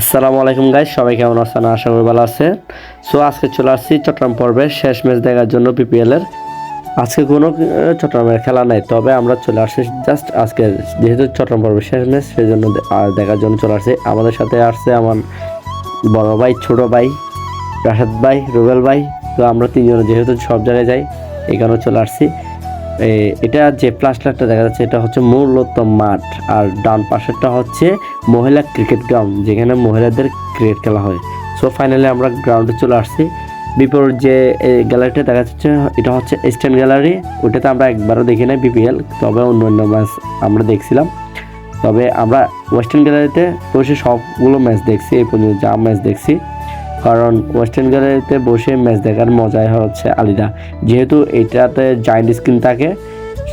আসসালামু আলাইকুম গাইজ সবাই কেমন আছেন? আশা করি ভালো আছে সো আজকে চলে আসছি চট্টগ্রাম পর্বের শেষ ম্যাচ দেখার জন্য বিপিএল এর। আজকে কোনো চট্টগ্রামের খেলা নাই, তবে আমরা চলে আসছি জাস্ট আজকে যেহেতু চট্টগ্রাম পর্বের শেষ ম্যাচ সেই জন্য দেখার জন্য চলে আসছি। আমাদের সাথে আসছে আমার বড় ভাই, ছোট ভাই, রাশেদ ভাই, রুবেল ভাই। তো আমরা তিনজন যেহেতু সব জায়গায় যাই কারণে চলে আসছি। এটা যে প্লাস্টারটা দেখা যাচ্ছে, এটা হচ্ছে মূলত মাঠ। আর ডান পাশেরটা হচ্ছে মহিলা ক্রিকেট গ্রাউন্ড যেখানে মহিলাদের ক্রিকেট খেলা হয়। সো ফাইনালি আমরা গ্রাউন্ডে চলে আসছি। বিপরীত যে গ্যালারিটা দেখা যাচ্ছে, এটা হচ্ছে স্ট্যান্ড গ্যালারি ওটাতে আমরা একবারও দেখি নাই বিপিএল তবে অন্য অন্য ম্যাচ আমরা দেখছিলাম। তবে আমরা ওয়েস্টার্ন গ্যালারিতে বসে সবগুলো ম্যাচ দেখছি, এই পর্যন্ত যা ম্যাচ দেখছি। কারণ ওয়েস্টার্ন গ্যালারিতে বসে ম্যাচ দেখার মজাই হচ্ছে আলাদা। যেহেতু এটাতে জায়েন্ট স্ক্রিন থাকে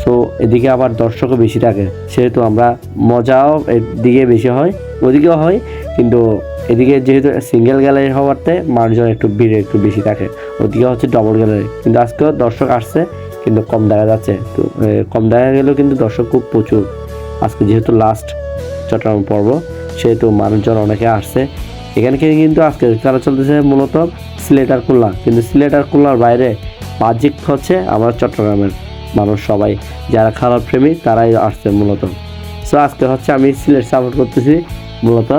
সো এদিকে আবার দর্শকও বেশি থাকে। সেহেতু আমরা মজাও এদিকে বেশি হয়, ওদিকেও হয়, কিন্তু এদিকে যেহেতু সিঙ্গেল গ্যালারি হওয়াতে মানুষজন একটু ভিড় একটু বেশি থাকে। ওদিকে হচ্ছে ডবল গ্যালারি কিন্তু আজকেও দর্শক আসছে, কিন্তু কম দেখা যাচ্ছে। তো কম দেখা গেলেও কিন্তু দর্শক খুব প্রচুর। আজকে যেহেতু লাস্ট চট্টগ্রাম পর্ব, সেহেতু মানুষজন অনেকে আসছে। এখানে কিন্তু আজকে খেলা চলতেছে মূলত সিলেট আর খুলনা। কিন্তু সিলেট আর খুলনার বাইরে বাহ্যিক হচ্ছে আমার চট্টগ্রামের মানুষ সবাই, যারা খেলার প্রেমী তারাই আসছে মূলত। সো আজকে হচ্ছে আমি সিলেট সাপোর্ট করতেছি মূলত।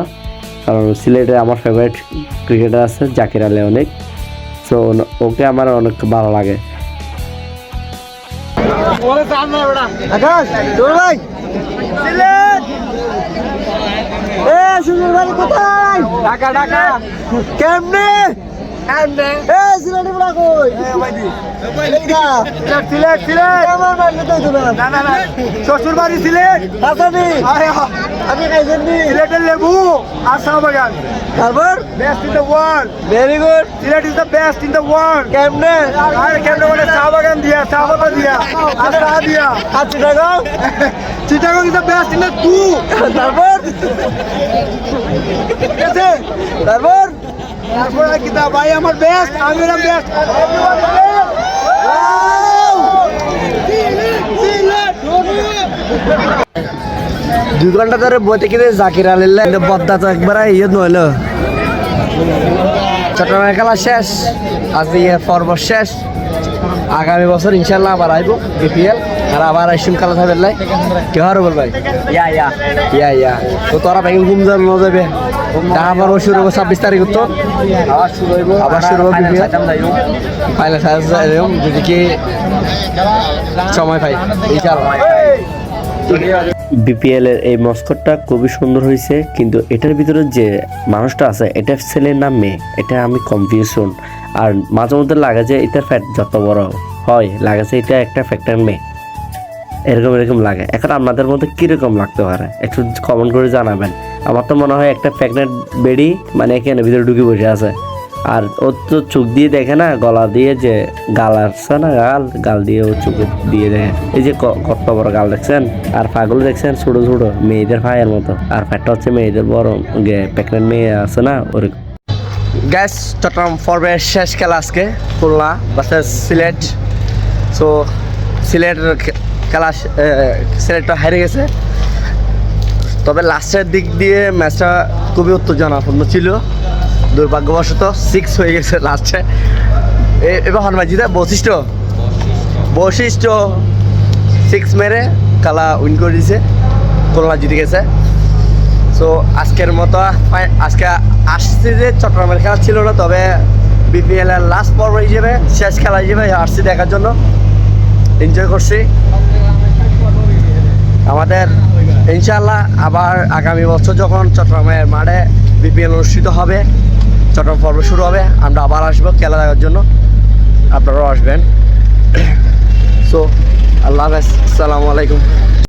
কারণ সিলেটে আমার ফেভারিট ক্রিকেটার আছে জাকির আলী অনেক। সো ওকে আমার অনেক ভালো লাগে। আকাশ ভাই। এ সুন্দর ভাই কোথায়? ঢাকা ঢাকা। কেমনে? শ্বশুর বাড়ি সিলেট আমি সিলেটের লেবু আর চা বাগান তারপর? Best in the world very good Sylhet is the best in the world কেমনে? আর কেমনে মানে চা বাগান দিয়া চা পাতা দিয়া আর চা দিয়া। আর Chittagong? Chittagong is the best in the two তারপর? তারপর? তারপর কি ভাই আমার বেস্ট আমি বেস্ট দুই ঘণ্টা ধরে বইতে কিনে জাকির আলিল্লা বদ্দা তো একবার ইয়ে নইল। চট্টগ্রামের খেলা শেষ আজ ইয়ে পর্ব শেষ। আগামী বছর ইনশাল্লাহ আবার আইব বিপিএল আর আবার আইসুম খেলা থাকবে লাই। কেউ আর বল ভাই? ইয়া ইয়া ইয়া ইয়া তো তোরা ভাই ঘুম যাবে ন পর্ব শুরু হবে ছাব্বিশ তারিখ তো আবার শুরু আবার হবে বিপিএল। ফাইনাল খেলা যদি কি সময় পাই বিপিএল এর এই মস্কটটা খুবই সুন্দর হয়েছে কিন্তু এটার ভিতরে যে মানুষটা আছে এটা ছেলের নাম মেয়ে? এটা আমি কনফিউশন আর মাঝে মধ্যে লাগে যে এটার ফ্যাট যত বড় হয় লাগে যে এটা একটা ফ্যাক্টর মেয়ে। এরকম এরকম লাগে। এখন আপনাদের মধ্যে কীরকম লাগতে পারে? একটু কমেন্ট করে জানাবেন। আমার তো মনে হয় একটা প্রেগনেন্ট বেডি মানে এখানে ভিতরে ঢুকে বসে আছে। আর ও তো চোখ দিয়ে দেখে না, গলা দিয়ে যে গাল আসছে না, গাল গাল দিয়ে ও চোখে দিয়ে দেখে। এই যে কত বড় গাল দেখছেন? আর পাগুলো দেখছেন? ছোট ছোট, মেয়েদের পায়ের মতো। আর ফ্যাটটা হচ্ছে মেয়েদের বড় প্রেগনেন্ট মেয়ে আছে না ওরকম গ্যাস চট্টগ্রাম পর্বের শেষ খেলা আজকে, খুলনা ভার্সেস সিলেট। সো সিলেটের খে- খেলা সিলেটটা হেরে গেছে। তবে লাস্টের দিক দিয়ে ম্যাচটা খুবই উত্তেজনাপূর্ণ ছিল। দুর্ভাগ্যবশত সিক্স হয়ে গেছে লাস্টে। এবার হনুমান জিতে। বৈশিষ্ট্য বৈশিষ্ট্য সিক্স মেরে খেলা উইন করে দিয়েছে। খুলনা জিতে গেছে। সো আজকের মতো আজকে আসছি যে চট্টগ্রামের খেলা ছিল না, তবে বিপিএল এর লাস্ট পর্ব হিসেবে, শেষ খেলা হিসেবে আসছি দেখার জন্য। এনজয় করছি। আমাদের ইনশাল্লাহ আবার আগামী বছর যখন চট্টগ্রামের মাঠে বিপিএল অনুষ্ঠিত হবে, চট্টগ্রাম পর্ব শুরু হবে, আমরা আবার আসব খেলা দেখার জন্য। আপনারাও আসবেন। সো আল্লাহ হাফেজ, আসসালামু আলাইকুম।